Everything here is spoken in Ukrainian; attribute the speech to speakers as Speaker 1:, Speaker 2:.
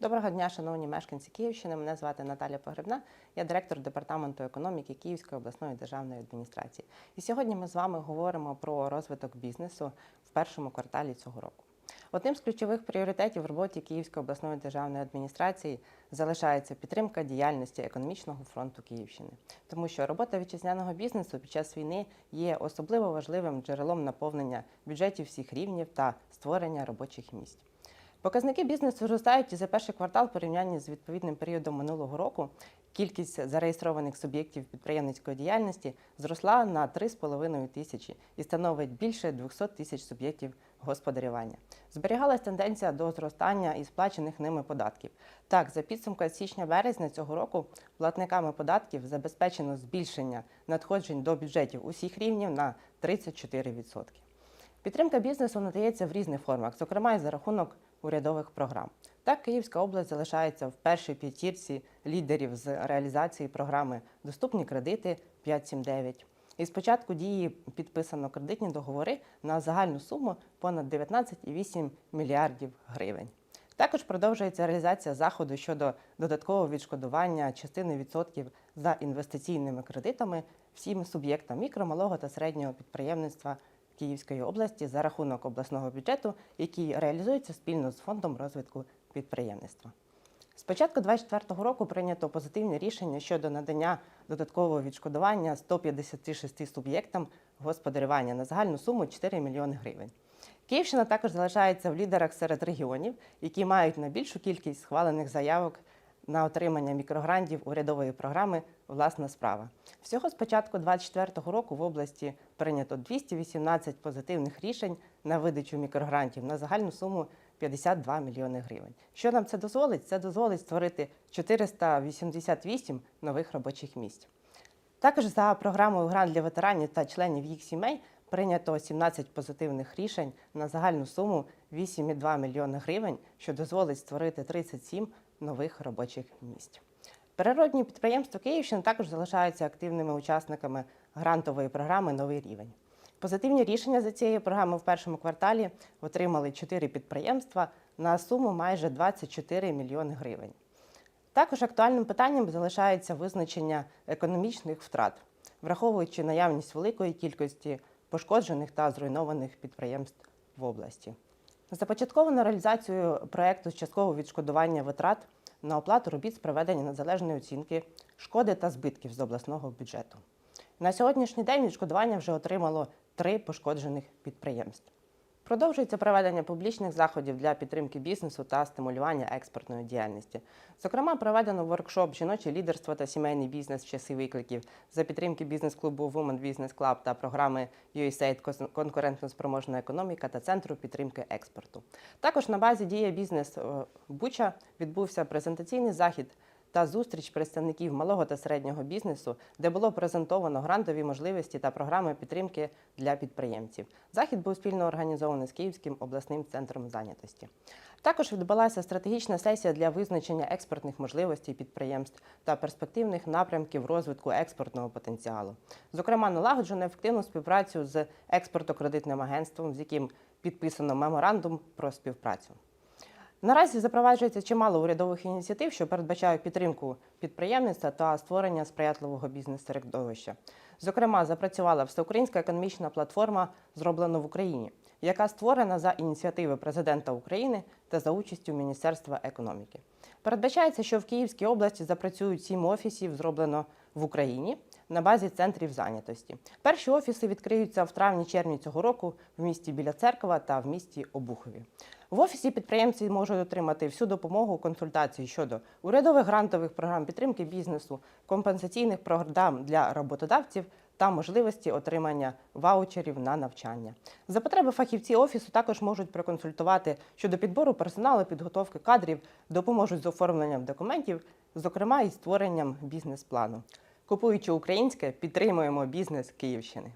Speaker 1: Доброго дня, шановні мешканці Київщини. Мене звати Наталя Погребна, я директор департаменту економіки Київської обласної державної адміністрації. І сьогодні ми з вами говоримо про розвиток бізнесу в першому кварталі цього року. Одним з ключових пріоритетів в роботі Київської обласної державної адміністрації залишається підтримка діяльності економічного фронту Київщини, тому що робота вітчизняного бізнесу під час війни є особливо важливим джерелом наповнення бюджетів всіх рівнів та створення робочих місць. Показники бізнесу зростають і за перший квартал в порівнянні з відповідним періодом минулого року. Кількість зареєстрованих суб'єктів підприємницької діяльності зросла на 3,5 тисячі і становить більше 200 тисяч суб'єктів господарювання. Зберігалась тенденція до зростання і сплачених ними податків. Так, за підсумками січня-березня цього року платниками податків забезпечено збільшення надходжень до бюджетів усіх рівнів на 34%. Підтримка бізнесу надається в різних формах, зокрема і за рахунок урядових програм. Так, Київська область залишається в першій п'ятірці лідерів з реалізації програми Доступні кредити 579. І з початку дії підписано кредитні договори на загальну суму понад 19,8 мільярдів гривень. Також продовжується реалізація заходу щодо додаткового відшкодування частини відсотків за інвестиційними кредитами всім суб'єктам мікро, малого та середнього підприємництва Київської області за рахунок обласного бюджету, який реалізується спільно з фондом розвитку підприємництва. З початку 2024 року прийнято позитивне рішення щодо надання додаткового відшкодування 156 суб'єктам господарювання на загальну суму 4 мільйони гривень. Київщина також залишається в лідерах серед регіонів, які мають найбільшу кількість схвалених заявок на отримання мікрогрантів урядової програми Власна справа. Всього з початку 2024 року в області прийнято 218 позитивних рішень на видачу мікрогрантів на загальну суму 52 мільйони гривень. Що нам це дозволить? Це дозволить створити 488 нових робочих місць. Також за програмою грант для ветеранів та членів їх сімей прийнято 17 позитивних рішень на загальну суму 8,2 мільйони гривень, що дозволить створити 37 нових робочих місць. Природні підприємства Київщини також залишаються активними учасниками грантової програми Новий рівень. Позитивні рішення за цією програмою в першому кварталі отримали 4 підприємства на суму майже 24 мільйони гривень. Також актуальним питанням залишається визначення економічних втрат, враховуючи наявність великої кількості пошкоджених та зруйнованих підприємств в області. Започатковано реалізацію проєкту з часткового відшкодування витрат на оплату робіт з проведення незалежної оцінки шкоди та збитків з обласного бюджету. На сьогоднішній день відшкодування вже отримало три пошкоджених підприємств. Продовжується проведення публічних заходів для підтримки бізнесу та стимулювання експортної діяльності. Зокрема, проведено воркшоп Жіноче лідерство та сімейний бізнес в часи викликів за підтримки бізнес-клубу Women Business Club та програми USAID конкурентно-спроможна економіка та центру підтримки експорту. Також на базі дія бізнес Буча відбувся презентаційний захід та зустріч представників малого та середнього бізнесу, де було презентовано грантові можливості та програми підтримки для підприємців. Захід був спільно організований з Київським обласним центром зайнятості. Також відбулася стратегічна сесія для визначення експортних можливостей підприємств та перспективних напрямків розвитку експортного потенціалу. Зокрема, налагоджено ефективну співпрацю з експортно-кредитним агентством, з яким підписано меморандум про співпрацю. Наразі запроваджується чимало урядових ініціатив, що передбачають підтримку підприємництва та створення сприятливого бізнес-середовища. Зокрема, запрацювала всеукраїнська економічна платформа Зроблено в Україні, яка створена за ініціативи президента України та за участю Міністерства економіки. Передбачається, що в Київській області запрацюють сім офісів, зроблено в Україні на базі центрів зайнятості. Перші офіси відкриються в травні-червні цього року в місті Біля Церква та в місті Обухові. В офісі підприємці можуть отримати всю допомогу консультації щодо урядових грантових програм підтримки бізнесу, компенсаційних програм для роботодавців та можливості отримання ваучерів на навчання. За потреби фахівці офісу також можуть проконсультувати щодо підбору персоналу, підготовки кадрів, допоможуть з оформленням документів, зокрема і створенням бізнес-плану. Купуючи українське, підтримуємо бізнес Київщини.